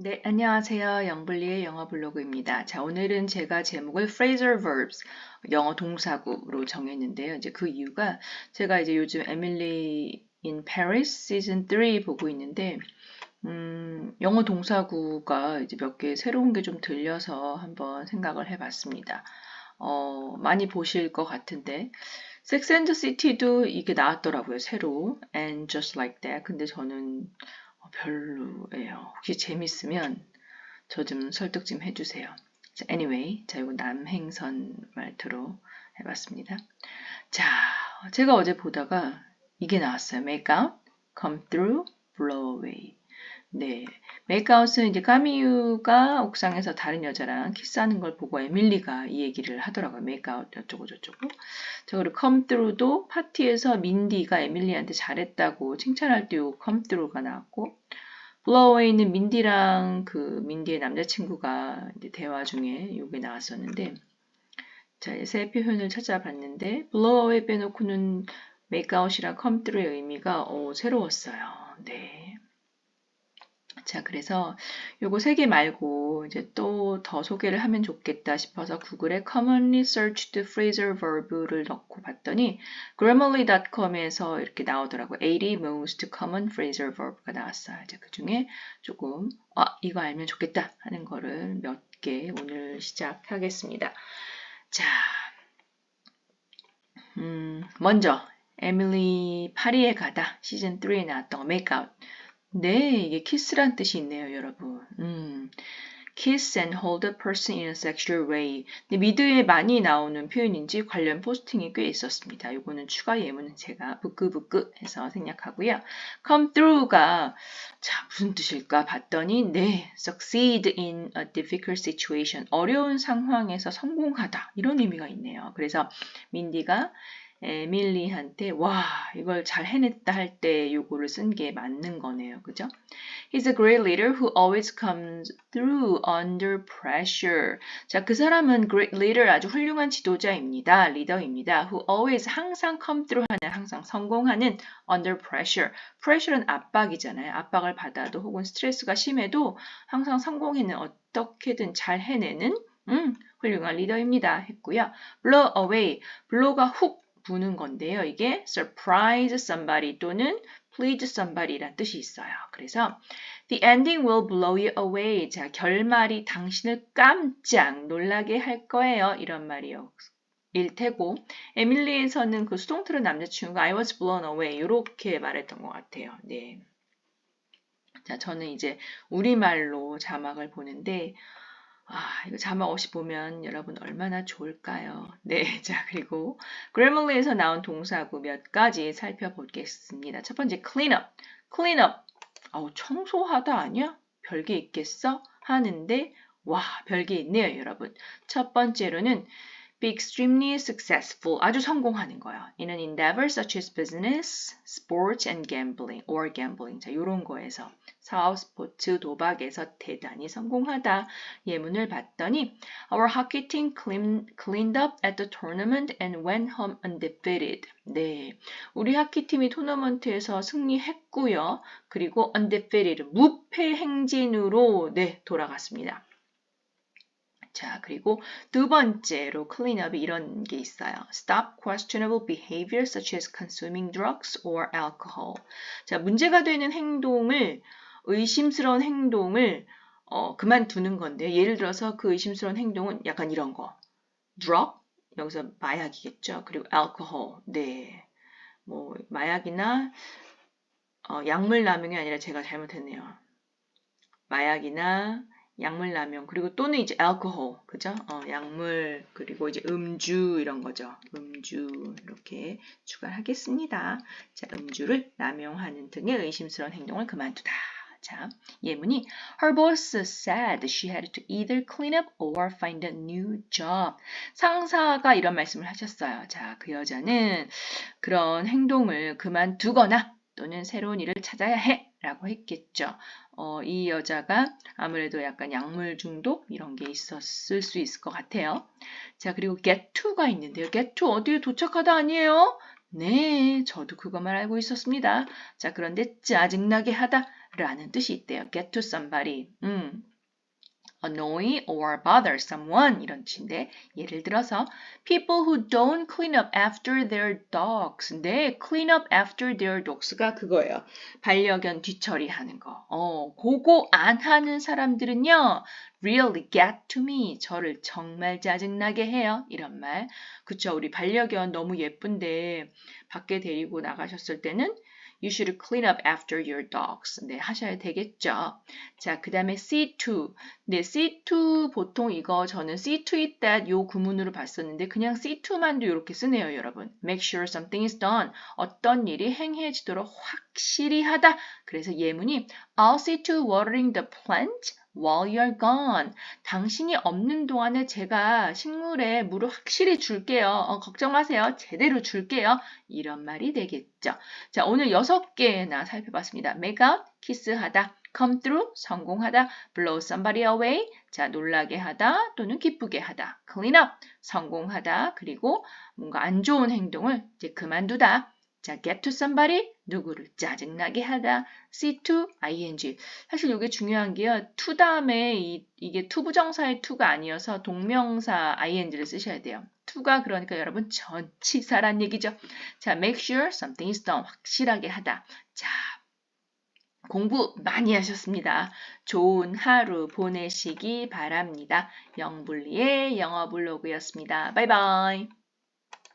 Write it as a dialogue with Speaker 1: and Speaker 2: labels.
Speaker 1: 네, 안녕하세요. 영블리의 영어 블로그입니다. 자, 오늘은 제가 제목을 phrasal verbs, 영어 동사구로 정했는데요. 이제 그 이유가 제가 이제 요즘 에밀리 in Paris 시즌 3 보고 있는데, 음, 영어 동사구가 이제 몇 개 새로운 게 좀 들려서 한번 생각을 해 봤습니다. 어, 많이 보실 것 같은데, Sex and the City도 이게 나왔더라고요, 새로. And just like that. 근데 저는 별로예요. 혹시 재밌으면 저 좀 설득 좀 해주세요. 자, anyway, 자 이거 남행선 말투로 해봤습니다. 자, 제가 어제 보다가 이게 나왔어요. Make out, come through, blow away. 네. 메이크아웃은 이제 까미유가 옥상에서 다른 여자랑 키스하는 걸 보고 에밀리가 이 얘기를 하더라고요. 메이크아웃 어쩌고 저쩌고. 저 그리고 컴트루도 파티에서 민디가 에밀리한테 잘했다고 칭찬할 때요 컴트루가 나왔고 블로웨이는 민디랑 그 민디의 남자친구가 대화 중에 이게 나왔었는데 자, 새 표현을 찾아봤는데 블로웨이 빼놓고는 메이크아웃이랑 컴트루의 의미가 오, 새로웠어요. 네. 자, 그래서 요거 세 개 말고 이제 또 더 소개를 하면 좋겠다 싶어서 구글에 commonly searched phrasal verb를 넣고 봤더니 grammarly.com에서 이렇게 나오더라고요. 80 most common phrasal verb가 나왔어요. 이제 그 중에 조금 아, 이거 알면 좋겠다 하는 거를 몇 개 오늘 시작하겠습니다. 자, 음, 먼저 에밀리 파리에 가다 시즌 3에 나왔던 make out 네, 이게 키스란 뜻이 있네요, 여러분. 음, kiss and hold a person in a sexual way. 미드에 많이 나오는 표현인지 관련 포스팅이 꽤 있었습니다. 이거는 추가 예문은 제가 부끄부끄 해서 생략하고요. come through가 자, 무슨 뜻일까 봤더니 네, succeed in a difficult situation. 어려운 상황에서 성공하다. 이런 의미가 있네요. 그래서 민디가 에밀리한테 와 이걸 잘 해냈다 할 때 요거를 쓴 게 맞는 거네요. 그죠? He's a great leader who always comes through under pressure. 자, 그 사람은 great leader 아주 훌륭한 지도자입니다. 리더입니다. Who always 항상 come through 하는 항상 성공하는 under pressure. pressure는 압박이잖아요. 압박을 받아도 혹은 스트레스가 심해도 항상 성공해는 어떻게든 잘 해내는 음, 훌륭한 리더입니다. 했고요. blow away. blow가 훅 부는 건데요. 이게 surprise somebody 또는 please somebody란 뜻이 있어요. 그래서 the ending will blow you away. 자, 결말이 당신을 깜짝 놀라게 할 거예요. 이런 말이요. 일 테고 에밀리에서는 그 수동 틀은 남자친구가 I was blown away 이렇게 말했던 것 같아요. 네. 자, 저는 이제 우리말로 자막을 보는데 아, 이거 자막 없이 보면 여러분 얼마나 좋을까요? 네, 자, 그리고 Grammarly에서 나온 동사구 몇 가지 살펴보겠습니다. 첫 번째, clean up. clean up. 아우, 청소하다 아니야? 별게 있겠어? 하는데, 와, 별게 있네요, 여러분. 첫 번째로는 be extremely successful. 아주 성공하는 거예요. An endeavor such as business, sports and gambling or gambling. 자, 요런 거에서. 사업, 스포츠, 도박에서 대단히 성공하다. 예문을 봤더니 Our hockey team clean, cleaned up at the tournament and went home undefeated. 네, 우리 하키 팀이 토너먼트에서 승리했고요. 그리고 undefeated, 무패 행진으로 네, 돌아갔습니다. 자, 그리고 두 번째로 cleanup이 이런 게 있어요. Stop questionable behavior such as consuming drugs or alcohol. 자, 문제가 되는 행동을 의심스러운 행동을 어, 그만두는 건데 예를 들어서 그 의심스러운 행동은 약간 이런 거. drug 여기서 마약이겠죠. 그리고 alcohol. 네. 뭐 마약이나 어, 약물 남용이 아니라 제가 잘못했네요. 마약이나 약물 남용 그리고 또는 이제 알코올 그죠? 어, 약물 그리고 이제 음주 이런 거죠. 음주 이렇게 추가하겠습니다. 자, 음주를 남용하는 등의 의심스러운 행동을 그만두다. 자, 예문이 Her boss said she had to either clean up or find a new job. 상사가 이런 말씀을 하셨어요. 자, 그 여자는 그런 행동을 그만두거나 또는 새로운 일을 찾아야 해 라고 했겠죠. 어, 이 여자가 아무래도 약간 약물 중독 이런 게 있었을 수 있을 것 같아요. 자, 그리고 get to가 있는데요. get to 어디에 도착하다 아니에요? 네, 저도 그것만 알고 있었습니다. 자, 그런데 짜증나게 하다. 라는 뜻이 있대요. get to somebody. 음. Annoy or bother someone 이런 뜻인데 예를 들어서 people who don't clean up after their dogs. 네, clean up after their dogs가 그거예요. 반려견 뒤처리하는 거. 어, 그거 안 하는 사람들은요. really get to me. 저를 정말 짜증나게 해요. 이런 말. 그쵸. 우리 반려견 너무 예쁜데 밖에 데리고 나가셨을 때는 You should clean up after your dogs. 네, 하셔야 되겠죠. 자, 그 다음에 C2. 네, C2 보통 이거 저는 see to it that 요 구문으로 봤었는데 그냥 C2만도 이렇게 쓰네요, 여러분. Make sure something is done. 어떤 일이 행해지도록 확실히 하다. 그래서 예문이 I'll see to watering the plant while you're gone. 당신이 없는 동안에 제가 식물에 물을 확실히 줄게요. 어, 걱정 마세요. 제대로 줄게요. 이런 말이 되겠죠. 자, 오늘 여섯 개나 살펴봤습니다. make out, 키스하다, come through, 성공하다, blow somebody away, 자, 놀라게 하다 또는 기쁘게 하다, clean up, 성공하다, 그리고 뭔가 안 좋은 행동을 이제 그만두다. 자, get to somebody, 누구를 짜증나게 하다. see to, ing. 사실 이게 중요한 게요. to 다음에 이, 이게 투부정사의 to가 아니어서 동명사 ing를 쓰셔야 돼요. to가 그러니까 여러분 전치사란 얘기죠. 자, make sure something is done. 확실하게 하다. 자, 공부 많이 하셨습니다. 좋은 하루 보내시기 바랍니다. 영블리의 영어 블로그였습니다. 바이바이.